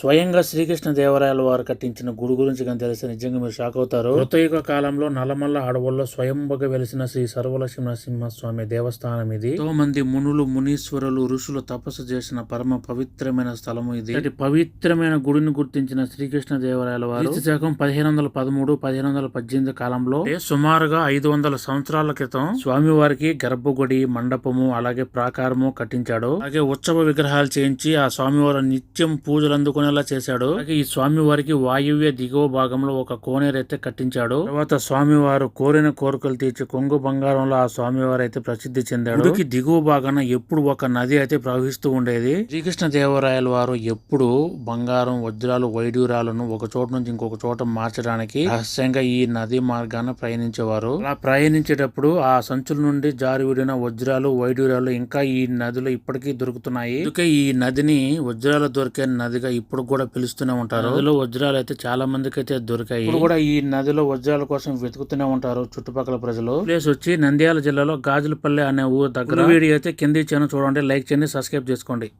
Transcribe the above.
స్వయంగా శ్రీకృష్ణ దేవరాయల వారు కట్టించిన గుడి గురించి కానీ తెలిస్తే నిజంగా మీరు షాక్ అవుతారు. కృతయుగ కాలంలో నల్లమల్ల అడవుల్లో స్వయంభుగా వెలిసిన శ్రీ సర్వలక్ష్మి నరసింహస్వామి దేవస్థానం ఇది. ఎంతో మంది మునులు మునీశ్వరులు ఋషులు తపస్సు చేసిన పరమ పవిత్రమైన స్థలము ఇది. పవిత్రమైన గుడిని గుర్తించిన శ్రీకృష్ణ దేవరాయల వారు శకం పదిహేను వందల పదమూడు పదిహేను వందల పద్దెనిమిది కాలంలో సుమారుగా ఐదు వందల సంవత్సరాల క్రితం స్వామివారికి గర్భగుడి మండపము అలాగే ప్రాకారము కట్టించాడు. అలాగే ఉత్సవ విగ్రహాలు చేయించి ఆ స్వామివారు నిత్యం పూజలు అందుకునేలా చేశాడు. అలాగే ఈ స్వామివారికి వాయువ్య దిగువ భాగంలో ఒక కోనేరు అయితే కట్టించాడు. తర్వాత స్వామివారు కోరిన కోరికలు తీర్చి కొంగు బంగారంలో ఆ స్వామివారు అయితే ప్రసిద్ధి చెందాడు. గుడికి దిగువ భాగాన ఎప్పుడు ఒక నది అయితే ప్రవహిస్తూ ఉండేది. శ్రీకృష్ణ దేవరాయల వారు ఎప్పుడు బంగారం వజ్రాలు వైడూరాలను ఒక చోట నుంచి ఇంకొక చోట మార్చడానికి రహస్యంగా ఈ నది మార్గాన ప్రయాణించేవారు. అలా ప్రయాణించేటప్పుడు ఆ సంచుల నుండి జారి విడిన వజ్రాలు వైడూరాలు ఇంకా ఈ నదిలో ఇప్పటికీ దొరుకుతున్నాయి. అందుకే ఈ నదిని వజ్రాలు దొరికే నదిగా ఇప్పుడు కూడా పిలుస్తూనే ఉంటారు. నదిలో వజ్రాలు అయితే చాలా మందికి అయితే దొరికాయి. ఇప్పుడు కూడా ఈ నదిలో వజ్రాల కోసం వెతుకుతూనే ఉంటారు చుట్టుపక్కల ప్రజలు. ప్లేస్ వచ్చి నంద్యాల జిల్లాలో గాజులపల్లె అనే ఊరు దగ్గర. వీడియో అయితే కింది ఇచ్చాను చూడండి లైక్ చేయండి సబ్స్క్రైబ్ చేసుకోండి.